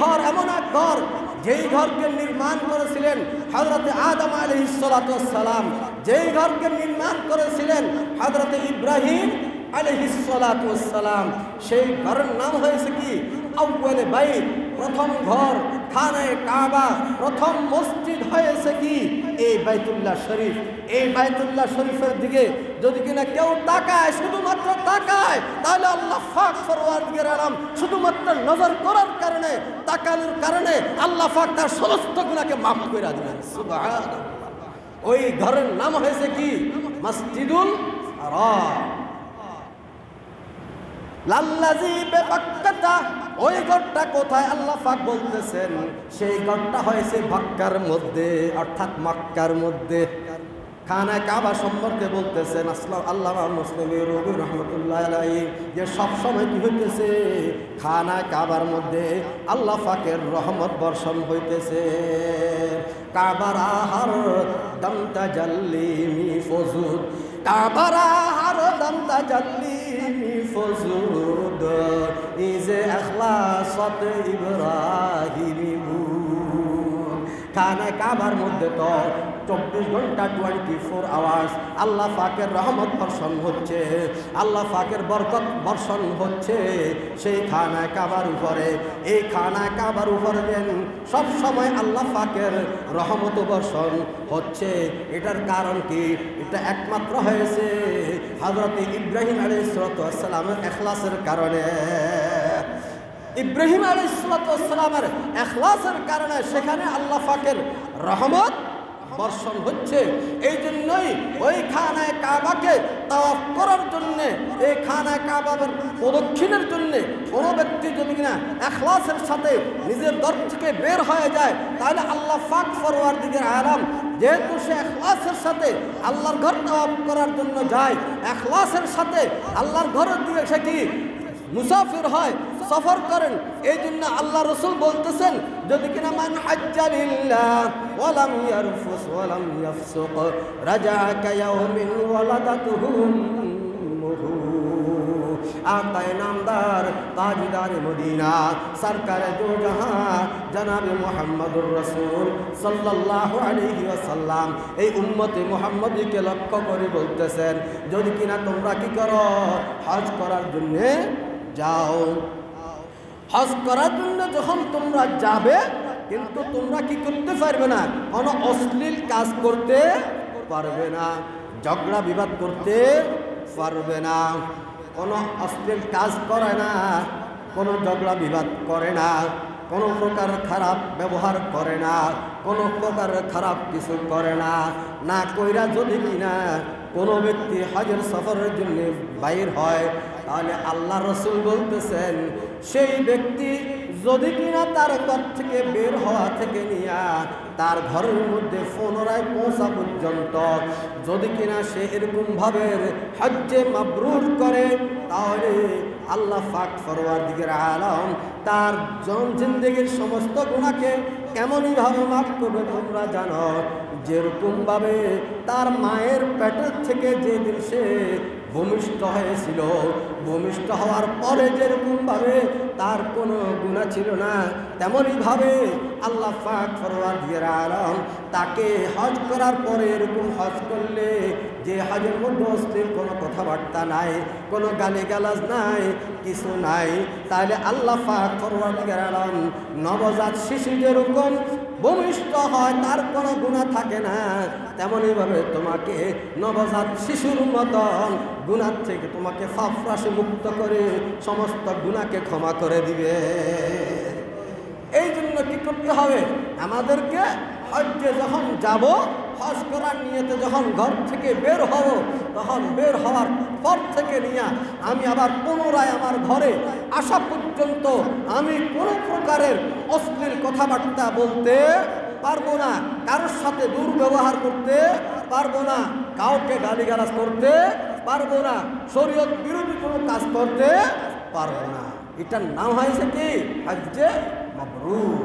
ঘর, এমন এক ঘর, যেই ঘরকে নির্মাণ করেছিলেন হজরত আদম আলহিসালাম যেই ঘরকে নির্মাণ করেছিলেন হজরত ইব্রাহিম আলহিসালাম সেই ঘরের নাম হয়েছে কি? আউ্বালে বাইত। প্রথম ঘর খানায় কাবা, প্রথম মসজিদ হয়েছে কি? এই বাইতুল্লাহ শরীফ। এই বাইতুল্লাহ শরীফের দিকে যদি কিনা কেউ তাকায়, শুধুমাত্র তাকায়, তাহলে আল্লাহ ফাক দিকের আরাম শুধুমাত্র নজর করার কারণে, তাকানোর কারণে আল্লাহ ফাক তার সমস্ত গুণাকে মাফ করে সুবহানাল্লাহ। ওই ঘরের নাম হয়েছে কি? মসজিদুল হারাম। লাল্লাজি ওই ঘরটা কোথায় আল্লাহ পাক বলতেছেন? সেই ঘরটা হয়েছে মক্কার মধ্যে, অর্থাৎ মক্কার মধ্যে। খানা কাবা সম্পর্কে বলতেছেন আসলাম আল্লাহ মুসলিম রবি রহমতুল্লাহ আলাই যে সব সময় কি হইতেছে? খানা কাবার মধ্যে আল্লাহ ফাকের রহমত বর্ষণ হইতেছে। কাবার আহার দমতা জাল্লি মি ফজুদ, কাবার আহার দমতা জাল্লি মি ইজে আখলাসত ইব্রাহিম। খানা কাবার মধ্যে তো চব্বিশ ঘণ্টা টোয়েন্টি ফোর আওয়ার্স আল্লাহ ফাকের রহমত বর্ষণ হচ্ছে, আল্লাহ ফাকের বরকত বর্ষণ হচ্ছে। সেই খানা কাবার উপরে, এই খানা কাবার উপরে দেন সব সময় আল্লাহ ফাকের রহমত বর্ষণ হচ্ছে। এটার কারণ কি? এটা একমাত্র হয়েছে হজরত ইব্রাহিম আলী সালামের এখলাসের কারণে। ইব্রাহিম আলী সালামের এখলাসের কারণে সেখানে আল্লাহ ফাকের রহমত বর্ষণ হচ্ছে। এই জন্যই ওই খানায় কাবাকে তাওয়াফ করার জন্য, এই খানায় কাবার প্রদক্ষিণের জন্য কোনো ব্যক্তি যদি কিনা এখলাসের সাথে নিজের দর থেকে বের হয়ে যায়, তাহলে আল্লাহ ফাক ফরওয়ার দিকের আরাম যেহেতু সে এখলাসের সাথে আল্লাহর ঘর তাওয়াফ করার জন্য যায়, এখলাসের সাথে আল্লাহর ঘরের দিকে সে কি মুসাফির হয়, সফর করেন। এই জন্য আল্লাহ রসুল বলতেছেন, যদি কিনা মান হাজ্জালিল্লাহ ওয়ালাম ওয়ালাম তাজদার মদিনা জনাবে মোহাম্মদুর রসুল সাল্লাল্লাহু এই উম্মতে মোহাম্মদীকে লক্ষ্য করে বলতেছেন, যদি কিনা তোমরা কি করো, হজ করার জন্যে যাও। হজ করার জন্য যখন তোমরা যাবে, কিন্তু তোমরা কি করতে পারবে না? কোনো অশ্লীল কাজ করতে পারবে না, ঝগড়া বিবাদ করতে পারবে না, কোনো অশ্লীল কাজ করে না, কোনো ঝগড়া বিবাদ করে না। কোনো প্রকার খারাপ ব্যবহার করে না, কোনো প্রকার খারাপ কিছু করে না। না কইরা যদি কিনা কোনো ব্যক্তি হজের সফরের জন্য বাইর হয়, তাহলে আল্লাহ রসুল বলতেছেন, সেই ব্যক্তি যদি কিনা তার ঘর থেকে বের হওয়া থেকে নিয়া তার ঘরের মধ্যে পুনরায় পৌঁছা পর্যন্ত, যদি কিনা সে এরকম ভাবে হজ্জে মাবরুর করে, তাহলে আল্লাহ ফাক ফরওয়ার দিকের আলম তার জন জিন্দগির সমস্ত গুণাকে কেমনইভাবে মাফ করবে তোমরা জানো, যেরকমভাবে তার মায়ের পেটের থেকে যে দিন সে ভূমিষ্ঠ হয়েছিল, ভূমিষ্ঠ হওয়ার পরে যেরকমভাবে তার কোনো গুণা ছিল না। তেমনইভাবে আল্লাহ ফাক ফরওয়ার দিয়ে আলম, তাকে হজ করার পরে এরকম হজ করলে যে হজের মধ্যে অশ্লীল কোনো কথাবার্তা নাই, কোনো গালিগালাজ নাই, কিছু নাই, তাহলে আল্লাহ ফাক ফরওয়ার আলম নবজাত শিশু যেরকম ভূমিষ্ঠ হয়, তার কোনো গুণা থাকে না। তেমনইভাবে তোমাকে নবজাত শিশুর মতন গুণার থেকে তোমাকে ফাফরাসে মুক্ত করে সমস্ত গুণাকে ক্ষমা করে দিবে। এই জন্য কি করতে হবে? আমাদেরকে হজ্জে যখন যাব, হজ করার নিয়েতে যখন ঘর থেকে বের হব, তখন বের হওয়ার পর থেকে নিয়ে আমি আবার পুনরায় আমার ঘরে আসা পর্যন্ত আমি কোনো প্রকারের অশ্লীল কথাবার্তা বলতে পারব না, কারোর সাথে দুর্ব্যবহার করতে পারব না, কাউকে গালিগালাজ করতে পারব না, শরীয়ত বিরোধী কোনো কাজ করতে পারব না। এটার নাম হয়েছে কি? হজ্জে মাবরুর।